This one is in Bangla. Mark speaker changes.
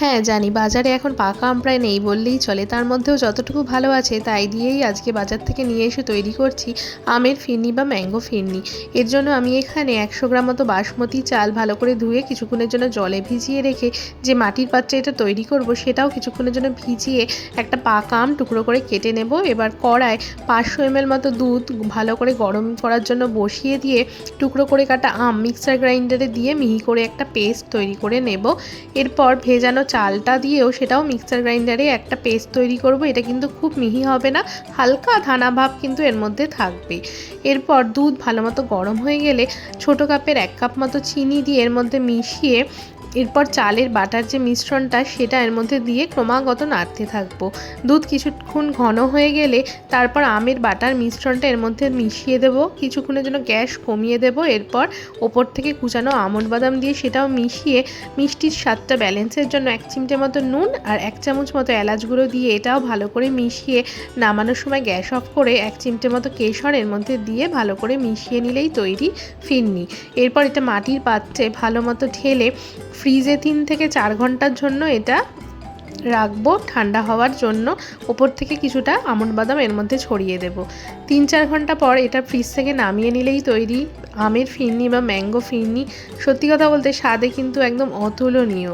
Speaker 1: হ্যাঁ জানি। বাজারে এখন পাকা আম প্রায় নেই বললেই চলে। তার মধ্যেও যতটুকু ভালো আছে তাই দিয়েই আজকে বাজার থেকে নিয়ে এসে তৈরি করছি আমের ফিরনি বা ম্যাঙ্গো ফিরনি। এর জন্য আমি এখানে একশো গ্রাম মতো বাসমতি চাল ভালো করে ধুয়ে কিছুক্ষণের জন্য জলে ভিজিয়ে রেখে যে মাটির পাত্রে এটা তৈরি করব সেটাও কিছুক্ষণের জন্য ভিজিয়ে একটা পাকা আম টুকরো করে কেটে নেব। এবার কড়ায় পাঁচশো এমএল মতো দুধ ভালো করে গরম করার জন্য বসিয়ে দিয়ে টুকরো করে কাটা আম মিক্সার গ্রাইন্ডারে দিয়ে মিহি করে একটা পেস্ট তৈরি করে নেব। এরপর ভেজানো চালটা দিয়েও সেটাও মিক্সার গ্রাইন্ডারে একটা পেস্ট তৈরি করব। এটা কিন্তু খুব মিহি হবে না, হালকা ধানা ভাব কিন্তু এর মধ্যে থাকবে। এরপর দুধ ভালো মতো গরম হয়ে গেলে ছোট কাপের এক কাপ মতো চিনি দিয়ে এর মধ্যে মিশিয়ে এরপর চালের বাটার যে মিশ্রণটা, সেটা এর মধ্যে দিয়ে ক্রমাগত নাড়তে থাকব। দুধ কিছুক্ষণ ঘন হয়ে গেলে তারপর আমের বাটার মিশ্রণটা এর মধ্যে মিশিয়ে দেব। কিছুক্ষণের জন্য গ্যাস কমিয়ে দেব। এরপর ওপর থেকে কুচানো আমন্ড বাদাম দিয়ে সেটাও মিশিয়ে মিষ্টির স্বাদটা ব্যালেন্সের জন্য এক চিমটে মতো নুন আর এক চামচ মতো এলাচ গুঁড়ো দিয়ে এটাও ভালো করে মিশিয়ে নামানোর সময় গ্যাস অফ করে এক চিমটে মতো কেশর এর মধ্যে দিয়ে ভালো করে মিশিয়ে নিলেই তৈরি ফিরনি। এরপর এটা মাটির পাত্রে ভালো মতো ঢেলে ফ্রিজে তিন থেকে চার ঘণ্টার জন্য এটা রাখব। ঠান্ডা হওয়ার জন্য ওপর থেকে কিছুটা আমন্ড বাদাম এর মধ্যে ছড়িয়ে দেব। তিন চার ঘণ্টা পর এটা ফ্রিজ থেকে নামিয়ে নিলেই তৈরি আমের ফিরনি বা ম্যাঙ্গো ফিরনি। সত্যি কথা বলতে স্বাদে কিন্তু একদম অতুলনীয়।